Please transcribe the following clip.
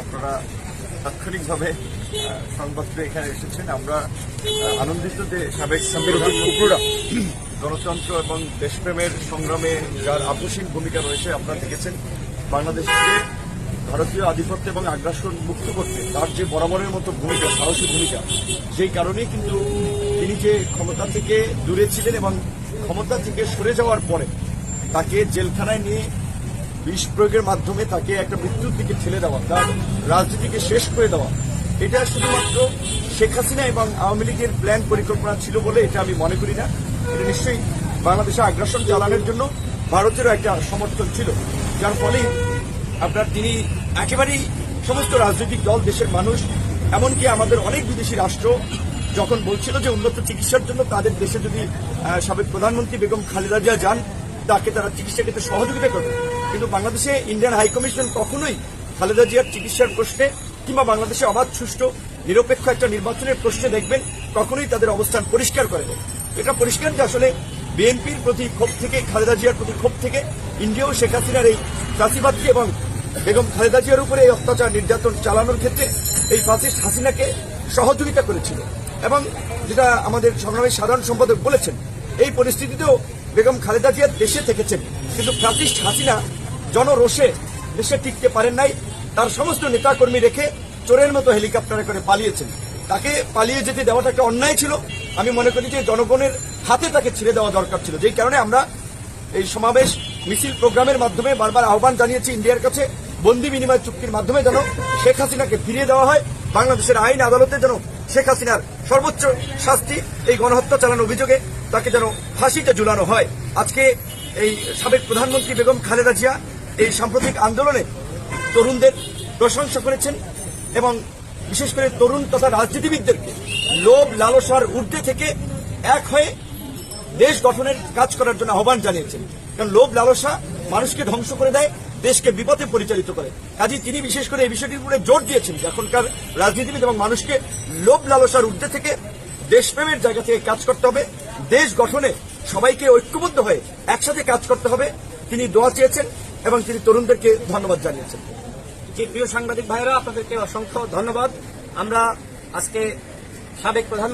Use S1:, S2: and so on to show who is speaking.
S1: আপনারা তাৎক্ষণিকভাবে সংবাদটা এখানে এসেছেন। আমরা আনন্দিত যে সাবেক কুকুরা গণতন্ত্র এবং দেশপ্রেমের সংগ্রামে যার আপোষহীন ভূমিকা রয়েছে আপনারা দেখেছেন। বাংলাদেশকে ভারতীয় আধিপত্য এবং আগ্রাসন মুক্ত করতে তার যে বরাবরের মতো ভূমিকা, সাহসী ভূমিকা যেই কারণেই কিন্তু তিনি যে ক্ষমতা থেকে দূরে ছিলেন এবং ক্ষমতা থেকে সরে যাওয়ার পরে তাকে জেলখানায় নিয়ে বিষ প্রয়োগের মাধ্যমে তাকে একটা মৃত্যুর দিকে ঠেলে দেওয়া, তার রাজনীতিকে শেষ করে দেওয়া। এটা শুধুমাত্র শেখ হাসিনা এবং আওয়ামী লীগের প্ল্যান পরিকল্পনা ছিল বলে এটা আমি মনে করি না। এটা নিশ্চয়ই বাংলাদেশে আগ্রাসন চালানোর জন্য ভারতেরও একটা সমর্থন ছিল। যার ফলে আপনার তিনি একেবারেই সমস্ত রাজনৈতিক দল, দেশের মানুষ, এমনকি আমাদের অনেক বিদেশি রাষ্ট্র যখন বলছিল যে উন্নত চিকিৎসার জন্য তাদের দেশে যদি সাবেক প্রধানমন্ত্রী বেগম খালেদা জিয়া যান তাকে তারা চিকিৎসা ক্ষেত্রে সহযোগিতা করবে। কিন্তু বাংলাদেশে ইন্ডিয়ান হাইকমিশন কখনোই খালেদা জিয়ার চিকিৎসার প্রশ্নে কিংবা বাংলাদেশে অবাধ, সুষ্ঠু, নিরপেক্ষ একটা নির্বাচনের প্রশ্নে দেখবেন, কখনোই তাদের অবস্থান পরিষ্কার করে এটা পরিষ্কার যে আসলে বিএনপির প্রতি ক্ষোভ থেকে, খালেদা জিয়ার প্রতি ক্ষোভ থেকে ইন্ডিয়াও শেখ হাসিনার এই চাষিবাদকে এবং বেগম খালেদা জিয়ার উপরে এই অত্যাচার নির্যাতন চালানোর ক্ষেত্রে এই ফাসিস্ট হাসিনাকে সহযোগিতা করেছিল। এবং যেটা আমাদের সংগ্রামের সাধারণ সম্পাদক বলেছেন, এই পরিস্থিতিতেও বেগম খালেদা জিয়া দেশে থেকেছেন। কিন্তু ফ্যাসিস্ট হাসিনা জনরোষে দেশে টিকতে পারেন নাই। তার সমস্ত নেতাকর্মী রেখে চোরের মতো হেলিকপ্টারে করে পালিয়েছেন। তাকে পালিয়ে যেতে দেওয়াটা একটা অন্যায় ছিল। আমি মনে করি যে জনগণের হাতে তাকে ছেড়ে দেওয়া দরকার ছিল। যেই কারণে আমরা এই সমাবেশ মিছিল প্রোগ্রামের মাধ্যমে বারবার আহ্বান জানিয়েছি ইন্ডিয়ার কাছে। বন্দি বিনিময় চুক্তির মাধ্যমে যেন শেখ হাসিনাকে ফিরিয়ে দেওয়া হয়। বাংলাদেশের আইন আদালতে যেন শেখ হাসিনার সর্বোচ্চ শাস্তি এই গণহত্যা চালানোর অভিযোগে তাকে যেন ফাঁসিতে ঝুলানো হয়। আজকে এই সাবেক প্রধানমন্ত্রী বেগম খালেদা জিয়া এই সাম্প্রতিক আন্দোলনে তরুণদের প্রশংসা করেছেন এবং বিশেষ করে তরুণ তথা রাজনীতিবিদদেরকে লোভ, লালসার ঊর্ধ্বে থেকে এক হয়ে দেশ গঠনের কাজ করার জন্য আহ্বান জানিয়েছেন। কারণ লোভ, লালসা মানুষকে ধ্বংস করে দেয় দেশকে বিপথে পরিচালিত করে। কাজে তিনি বিশেষ করে এই বিষয়টির উপরে জোর দিয়েছেন যে এখনকার রাজনীতিবিদ এবং মানুষকে লোভ লালসার ঊর্ধ্বে থেকে দেশপ্রেমের জায়গা থেকে কাজ করতে হবে। দেশ গঠনে সবাইকে ঐক্যবদ্ধ হয়ে একসাথে কাজ করতে হবে। তিনি দোয়া চেয়েছেন এবং তিনি তরুণদেরকে ধন্যবাদ জানিয়েছেন।
S2: যে প্রিয় সাংবাদিক ভাইরা আপনাদেরকে অসংখ্য ধন্যবাদ। আমরা আজকে সাবেক প্রধানমন্ত্রী